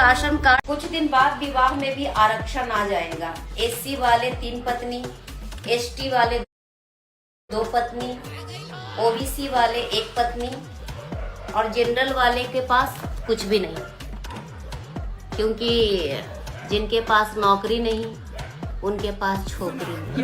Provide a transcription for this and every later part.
Ration card. कुछ दिन बाद विवाह में भी आरक्षण आ जाएगा। एससी वाले तीन पत्नी एसटी वाले दो पत्नी ओबीसी वाले एक पत्नी और जनरल वाले के पास कुछ भी नहीं। क्योंकि जिनके पास नौकरी नहीं उनके पास छोकरी।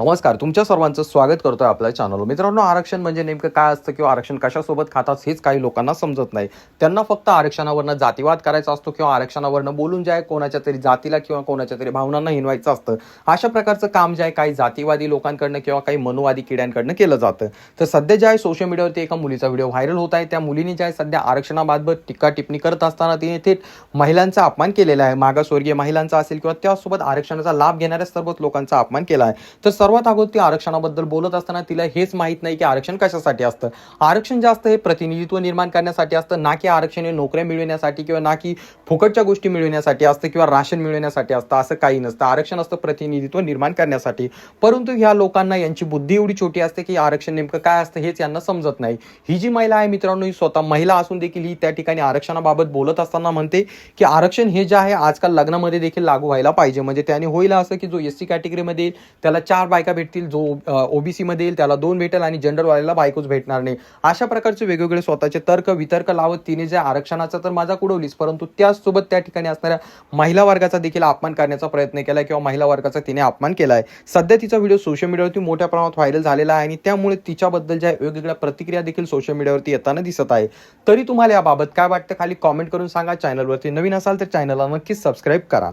नमस्कार तुमच्या सर्वांचं स्वागत करतोय आपल्या चॅनल मित्रांनो आरक्षण म्हणजे नेमकं काय असतं किंवा आरक्षण कशासोबत खातात हेच काही लोकांना समजत नाही. त्यांना फक्त आरक्षणावरनं जातीवाद करायचा असतो किंवा आरक्षणावरनं बोलून जे आहे कोणाच्या तरी जातीला किंवा कोणाच्या तरी भावनांना हिनवायचं असतं. अशा प्रकारचं काम जे आहे काही जातीवादी लोकांकडनं किंवा काही मनोवादी किड्यांकडनं केलं जातं. तर सध्या जे आहे सोशल मीडियावरती एका मुलीचा व्हिडिओ व्हायरल होत आहे. त्या मुलीने जे आहे सध्या आरक्षणाबाबत टीका टिप्पणी करत असताना तिने थेट महिलांचा अपमान केलेला आहे. मागासवर्गीय महिलांचा असेल किंवा त्यासोबत आरक्षणाचा लाभ घेणाऱ्या सर्वच लोकांचा अपमान केला आहे तर सर्वात अगोदर ती आरक्षणाबद्दल बोलत असताना तिला हेच माहीत नाही की आरक्षण कशासाठी असतं. आरक्षण जे असतं हे प्रतिनिधित्व निर्माण करण्यासाठी असतं ना की आरक्षण हे नोकऱ्या मिळवण्यासाठी किंवा ना की फुकटच्या गोष्टी मिळवण्यासाठी असतं किंवा राशन मिळवण्यासाठी असतं असं काही नसतं. आरक्षण असतं प्रतिनिधित्व निर्माण करण्यासाठी. परंतु ह्या लोकांना यांची बुद्धी एवढी छोटी असते की आरक्षण नेमकं काय असतं हेच यांना समजत नाही. ही जी महिला आहे मित्रांनो ही स्वतः महिला असून देखील ही त्या ठिकाणी आरक्षणाबाबत बोलत असताना म्हणते की आरक्षण हे जे आहे आजकाल लग्नामध्ये देखील लागू व्हायला पाहिजे. म्हणजे त्याने होईल असं की जो एस सी कॅटेगरीमध्ये येईल त्याला चार बायका भेटतील जो ओबीसीमध्ये येईल त्याला दोन भेटेल आणि जनरलवाल्याला बायकोच भेटणार नाही. अशा प्रकारचे वेगवेगळे स्वतःचे तर्क वितर्क लावत तिने जे आरक्षणाचा तर माझा कुडवलीच परंतु त्याचसोबत त्या ठिकाणी असणाऱ्या महिला वर्गाचा देखील अपमान करण्याचा प्रयत्न केला किंवा महिला वर्गाचा तिने अपमान केला आहे सध्या तिचा व्हिडिओ सोशल मीडियावरती मोठ्या प्रमाणात व्हायरल झालेला आहे आणि त्यामुळे तिच्याबद्दल ज्या वेगवेगळ्या प्रतिक्रिया देखील सोशल मीडियावरती येताना दिसत आहे. तरी तुम्हाला याबाबत काय वाटतं? खाली कॉमेंट करून सांगा. चॅनलवरती नवीन असाल तर चॅनलला नक्कीच सबस्क्राईब करा.